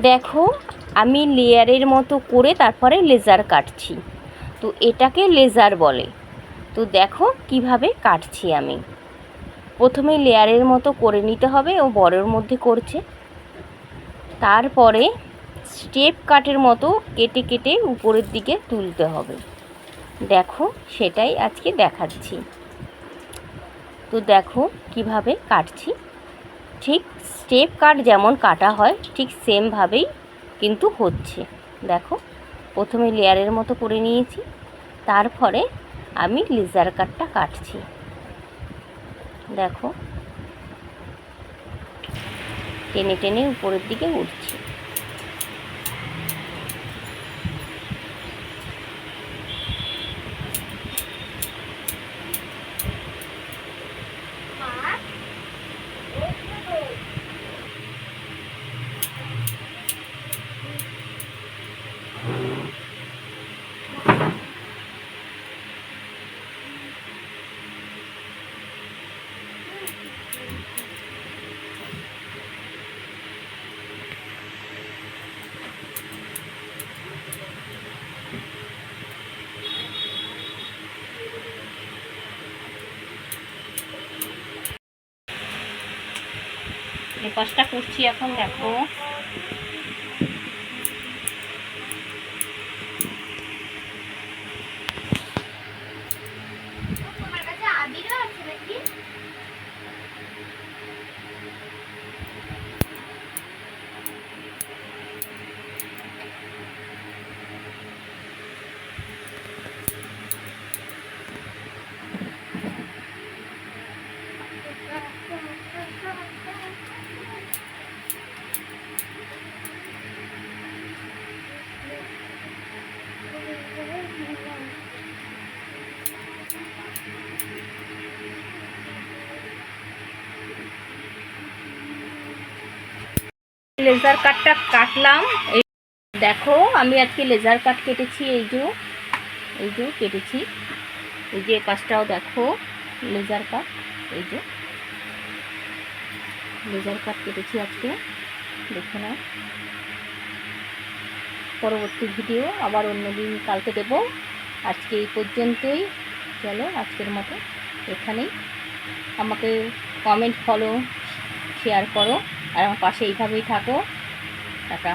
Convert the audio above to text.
দেখো, আমি লেয়ারের মতো করে তারপরে লেজার কাটছি। তো এটাকে লেজার বলে। তো দেখো কীভাবে কাটছি আমি। প্রথমে লেয়ারের মতো করে নিতে হবে, ও বড়ের মধ্যে করছে। তারপরে স্টেপ কাটের মতো কেটে কেটে উপরের দিকে তুলতে হবে। দেখো, সেটাই আজকে দেখাচ্ছি। তো দেখো কীভাবে কাটছি। ঠিক স্টেপ কাট যেমন কাটা হয়, ঠিক সেমভাবেই কিন্তু হচ্ছে। দেখো, প্রথমে লেয়ারের মতো করে নিয়েছি, তারপরে আমি লেজার কাটটা কাটছি। দেখো, টেনে টেনে উপরের দিকে উঠছি। এই করছি এখন দেখো। লেজার কাটটা কাটলাম। এই দেখো, আমি আজকে লেজার কাট কেটেছি, এই যে এই যে কেটেছি। এই যে কাজটাও দেখো, লেজার কাট, এই যে। লেজার কাট কেটেছি আজকে, দেখে নাও। পরবর্তী ভিডিও আবার অন্যদিন কালকে দেব। আজকে এই পর্যন্তই, চলো আজকের মতো এখানেই। আমাকে কমেন্ট ফলো শেয়ার করো। আর আমার পাশে এইভাবেই থাকো। টাটা।